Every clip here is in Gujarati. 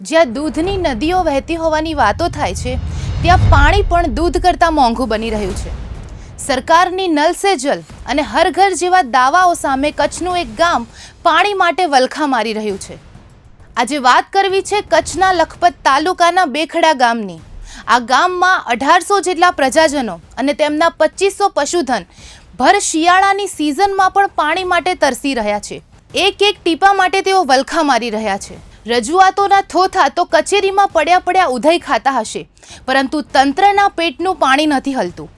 જ્યાં દૂધની નદીઓ વહેતી હોવાની વાતો થાય છે, ત્યાં પાણી પણ દૂધ કરતાં મોંઘું બની રહ્યું છે. સરકારની નલ સે જલ અને હર ઘર જેવા દાવાઓ સામે કચ્છનું એક ગામ પાણી માટે વલખા મારી રહ્યું છે. આજે વાત કરવી છે કચ્છના લખપત તાલુકાના બેખડા ગામની. આ ગામમાં અઢારસો જેટલા પ્રજાજનો અને તેમના પચીસો પશુધન ભર શિયાળાની સિઝનમાં પણ પાણી માટે તરસી રહ્યા છે. એક એક ટીપા માટે તેઓ વલખા મારી રહ્યા છે. રજૂઆતોના થોથા તો કચેરીમાં પડ્યા પડ્યા ઉધઈ ખાતા હશે. પરંતુ તંત્રના પેટનું પાણી નથી હલતું.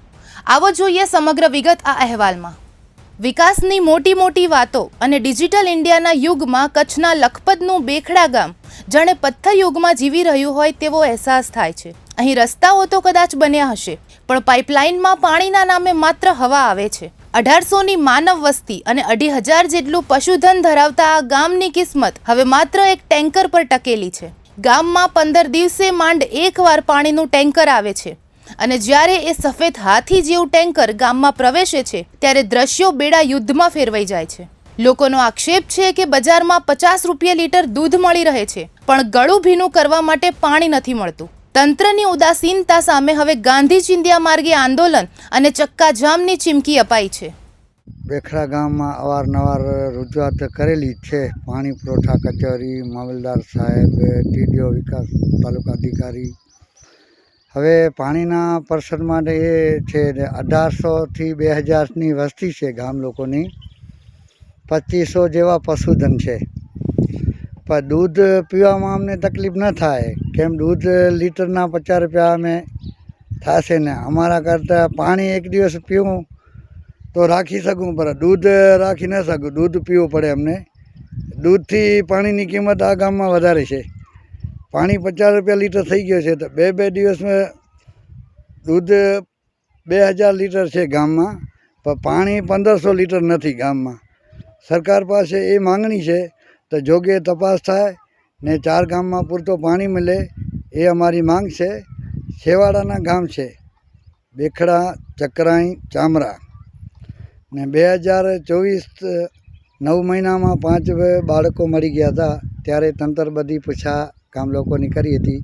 આવો જોઈએ સમગ્ર વિગત આ અહેવાલમાં. વિકાસની મોટી મોટી વાતો અને ડિજિટલ ઇન્ડિયાના યુગમાં કચ્છના લખપતનું બેખડા ગામ જાણે પથ્થર યુગમાં જીવી રહ્યું હોય તેવો અહેસાસ થાય છે. અહીં રસ્તાઓ તો કદાચ બન્યા હશે, પણ પાઇપલાઇનમાં પાણીના નામે માત્ર હવા આવે છે. અઢારસોની માનવ વસ્તી અને અઢી હજાર જેટલું પશુધન ધરાવતા આ ગામની કિસ્મત હવે માત્ર એક ટેન્કર પર ટકેલી છે. ગામમાં પંદર દિવસે માંડ એકવાર પાણીનું ટેન્કર આવે છે અને જ્યારે એ સફેદ હાથી જેવું ટેન્કર ગામમાં પ્રવેશે છે, ત્યારે દ્રશ્યો બેડા યુદ્ધમાં ફેરવાઈ જાય છે. લોકોનો આક્ષેપ છે કે બજારમાં પચાસ રૂપિયા લીટર દૂધ મળી રહે છે, પણ ગળું ભીનું કરવા માટે પાણી નથી મળતું. તંત્રની ઉદાસીનતા સામે હવે ગાંધી ચિંધ્યા માર્ગે આંદોલન અને ચક્કાજામની ચીમકી અપાઈ છે. બેખરા ગામમાં અવારનવાર રજૂઆત કરેલી છે. પાણી પુરવઠા કચેરી મામલદાર સાહેબ, ટીડીઓ, વિકાસ તાલુકા અધિકારી. હવે પાણીના પરસદ માટે એ છે અઢારસોથી બે હજારની વસ્તી છે ગામ લોકોની. પચીસો જેવા પશુધન છે. પણ દૂધ પીવામાં અમને તકલીફ ન થાય. કેમ દૂધ લીટરના પચાસ રૂપિયા અમે થશે ને અમારા કરતાં પાણી એક દિવસ પીવું તો રાખી શકું, પણ દૂધ રાખી ન શકું. દૂધ પીવું પડે અમને. દૂધથી પાણીની કિંમત આ ગામમાં વધારે છે. પાણી પચાસ રૂપિયા લીટર થઈ ગયો છે તો બે બે દિવસમાં દૂધ બે હજાર લીટર છે ગામમાં, પણ પાણી પંદરસો લીટર નથી ગામમાં. સરકાર પાસે એ માંગણી છે તો જોગે તપાસ થાય ને ચાર ગામમાં પૂરતો પાણી મળે એ અમારી માંગ છે. છેવાડાના ગામ છે. બેખડા ચકરાઈ, ચામરા. ને બે હજાર ચોવીસ, નવ મહિનામાં પાંચ બાળકો મળી ગયા હતા. ત્યારે તંત્ર બધી પૂછા ગામ લોકોની કરી હતી.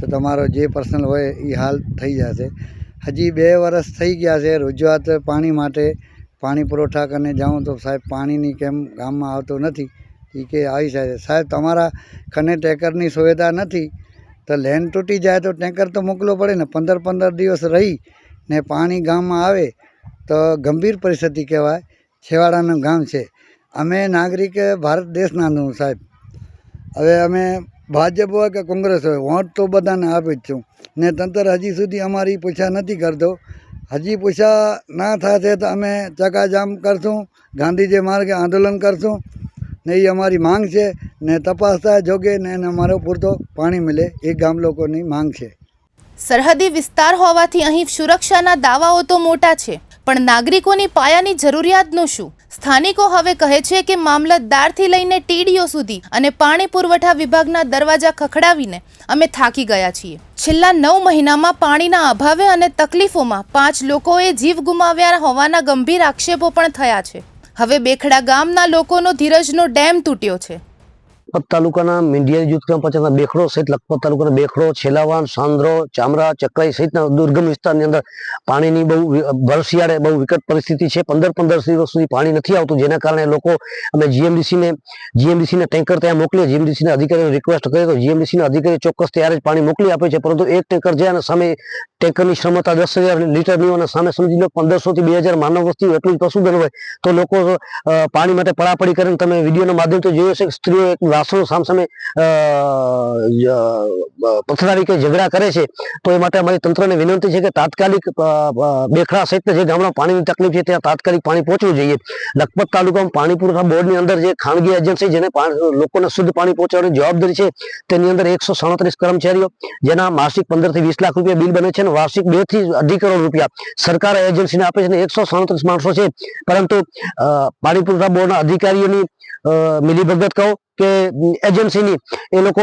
તો તમારો જે પર્સનલ હોય એ હાલ થઈ જશે. હજી બે વર્ષ થઈ ગયા છે રજૂઆત પાણી માટે. પાણી પુરવઠા કરીને જાઉં તો સાહેબ પાણીની કેમ ગામમાં આવતું નથી. એ કે આવી જાય સાહેબ, તમારા ખને ટેકરની સુવિધા નથી, તો લેન તૂટી જાય તો ટેન્કર તો મોકલવો પડે ને. પંદર પંદર દિવસ રહી ને પાણી ગામમાં આવે, તો ગંભીર પરિસ્થિતિ કહેવાય. છેવાડાનું ગામ છે. અમે નાગરિક ભારત દેશના નું સાહેબ. હવે અમે ભાજપ હોય કે કોંગ્રેસ હોય, વોટ તો બધાને આપી જ છું. ને તંત્ર હજી સુધી અમારી પૂછા નથી કરતો હજી પૂછા ના થશે તો અમે ચકાજામ કરશું, ગાંધીજી માર્ગે આંદોલન કરશું. ને એ અમારી માંગ છે ને તપાસતા જોગે ને એને અમારો પૂરતો પાણી મળે. એ ગામ લોકોની માંગ છે. સરહદી વિસ્તાર હોવાથી અહીં સુરક્ષાના દાવાઓ તો મોટા છે, પણ નાગરિકોની પાયાની જરૂરિયાતનું શું? સ્થાનિકો હવે કહે છે કે મામલતદારથી લઈને ટીડીઓ સુધી અને પાણી પુરવઠા વિભાગના દરવાજા ખખડાવીને અમે થાકી ગયા છીએ. છેલ્લા નવ મહિનામાં પાણીના અભાવે અને તકલીફોમાં પાંચ લોકોએ જીવ ગુમાવ્યા હોવાના ગંભીર આક્ષેપો પણ થયા છે. હવે બેખડા ગામના લોકોનો ધીરજનો ડેમ તૂટ્યો છે. લખપત તાલુકાના મીંઢિયા જૂથ ગ્રામ પંચાયતના બેખડો સહિત લખપત તાલુકાના બેખડો છેલાવાન, સાંદ્રો, ચામરા ચકરાઈ સહિતના દુર્ગમ વિસ્તારની અંદર પાણીની બહુ ભરશિયાળે બહુ વિકટ પરિસ્થિતિ છે. પંદર પંદર દિવસ સુધી પાણી નથી આવતું, જેના કારણે લોકો અમે જીએમડીસીને ને જીએમડીસી ને ટેન્કર ત્યાં મોકલીએ, જીએમડીસીના અધિકારીઓ રિક્વેસ્ટ કરીએ તો જીએમડીસીના અધિકારી ચોક્કસ ત્યારે જ પાણી મોકલી આપે છે. પરંતુ એક ટેન્કર જાય અને સામે ટેન્કરની ક્ષમતા દસ હજાર લીટરની અને સામે સમજી લો પંદરસોથી બે હજાર માનવ વસ્તી એટલું પશુધન હોય, તો લોકો પાણી માટે પડાપડી કરીને તમે વિડીયોના માધ્યમથી જોયો છે. સ્ત્રીઓ એક વાસણો સામસામે પથરાવી કે ઝઘડા કરે છે, તો એ માટે અમારી તંત્રને વિનંતી છે કે તાત્કાલિક બેખડા સહિત જે ગામડા પાણીની તકલીફ છે, ત્યાં તાત્કાલિક પાણી પહોંચવું જોઈએ. લખપત તાલુકામાં પાણી પુરવઠા બોર્ડની અંદર જે ખાનગી એજન્સી જેને લોકોને શુદ્ધ પાણી પહોંચાડવાની જવાબદારી છે, તેની અંદર એકસો સાડત્રીસ કર્મચારીઓ, જેના માસિક પંદરથી વીસ લાખ રૂપિયા બિલ બને છે અને વાર્ષિક બેથી અઢી કરોડ રૂપિયા સરકાર એજન્સીને આપે છે અને એકસો સાડત્રીસ માણસો છે. પરંતુ પાણી પુરવઠા બોર્ડના અધિકારીઓની મિલીભગત કહો કે એજન્સીની એ લોકો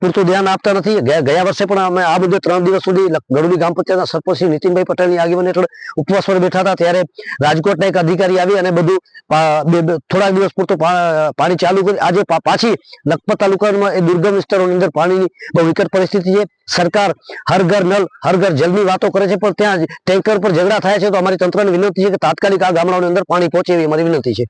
પૂરતું ધ્યાન આપતા નથી. ગયા વર્ષે પણ અમે આ મુદ્દે ત્રણ દિવસ સુધી ગરુડી ગ્રામ પંચાયતના સરપંચ નીતિનભાઈ પટેલની આગેવાની હેઠળ ઉપવાસ પર બેઠા હતા. ત્યારે રાજકોટના એક અધિકારી આવી અને બધું થોડાક દિવસ પૂરતું પાણી ચાલુ કરી, આજે પાછી લખપત તાલુકામાં એ દુર્ગમ વિસ્તારોની અંદર પાણીની બહુ વિકટ પરિસ્થિતિ છે. સરકાર હર ઘર નલ હર ઘર જલની વાતો કરે છે, પણ ત્યાં ટેન્કર પર ઝઘડા થાય છે, તો અમારી તંત્રને વિનંતી છે કે તાત્કાલિક આ ગામડાઓની અંદર પાણી પહોંચે એવી અમારી વિનંતી છે.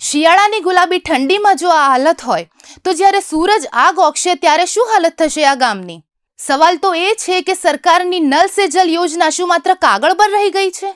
શિયાળાની ગુલાબી ઠંડીમાં જો આ હાલત હોય, તો જ્યારે સૂરજ આગ ઓગશે ત્યારે શું હાલત થશે આ ગામની? સવાલ તો એ છે કે સરકારની નલ સે જલ યોજના શું માત્ર કાગળ પર રહી ગઈ છે?